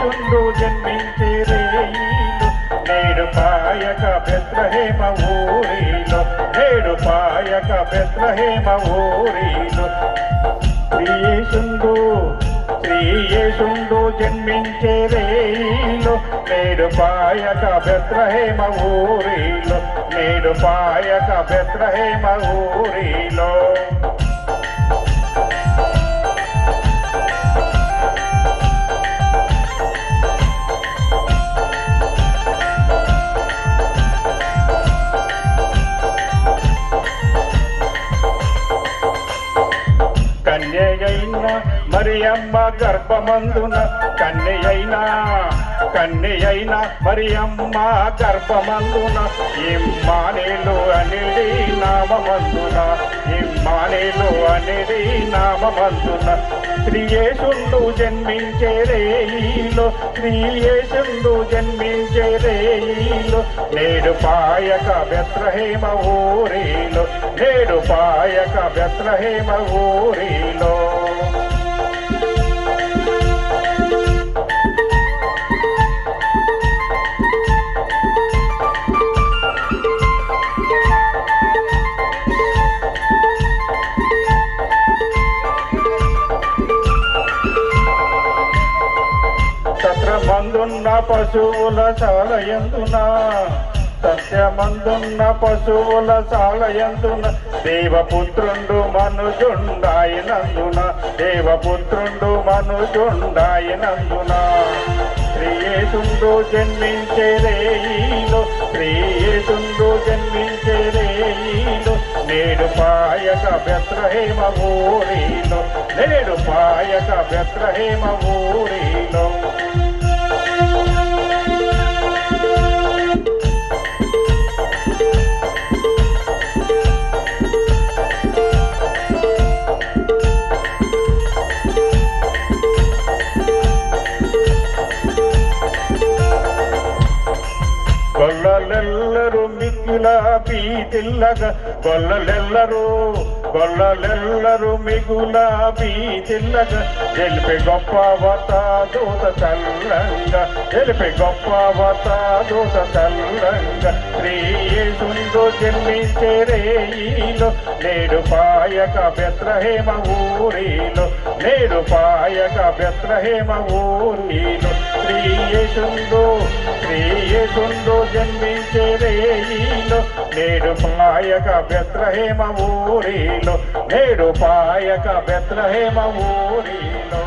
యేసుండు జన్మించే నేడు పాయక బెత్రహేమ ఊరిలో నేడు పాయక బెత్రహేమ ఊరిలో శ్రీయేసుండు శ్రీయేసుండు జన్మించే రేయిలో నేడు పాయక బెత్రహేమ ఊరిలో నేడు పాయక బెత్రహేమ ఊరిలో. మరి అమ్మ గర్భమందున కన్యయైన కన్యయైన మరియమ్మ గర్భమందున ఇమ్మానేలు అనేది నామందున ఇమ్మానేలు అనేది నామందున శ్రీయేసుండు జన్మించే రేయిలో శ్రీయేసుండు జన్మించే రేయిలో నేడు పాయక బెత్రహేమ ఊరిలో నేడు పాయక బెత్రహేమ ఊరిలో. సత్యమందున్న పశువుల చాలయందున సత్యమందున్న పశువుల చాలయందున దేవపుత్రుండు మనుజుండాయినందున. దేవపుత్రుండు మనుజుండాయినందున. క్రియేసుండు జన్మించే రేయిలో క్రియేసుండు జన్మించే రేయిలో. నేడు పాయక బెత్రహేమ ఊరిలో నేడు పాయక బెత్రహేమ ఊరిలో. గొల్లలెల్లరు మిగుల బీతిల్లగ గొల్లలెల్లరు గొల్లలెల్లరు మిగుల బీతిల్లగ తెలిపి గొప్పవత దూత చల్లంగా తెలిపి గొప్పవత దూత చల్లంగా శ్రీయేసుందో జన్మించే రేయిలో నేడు పాయక బెత్రహేమ ఊరిలో. నేడు పాయక బెత్రహేమ ఊరిలో. శ్రీయేసుందో శ్రీయేసుందో జన్మించే రేయిలో నేడు పాయక బెత్రహేమ ఊరిలో నేడు పాయక బెత్రహేమ ఊరిలో.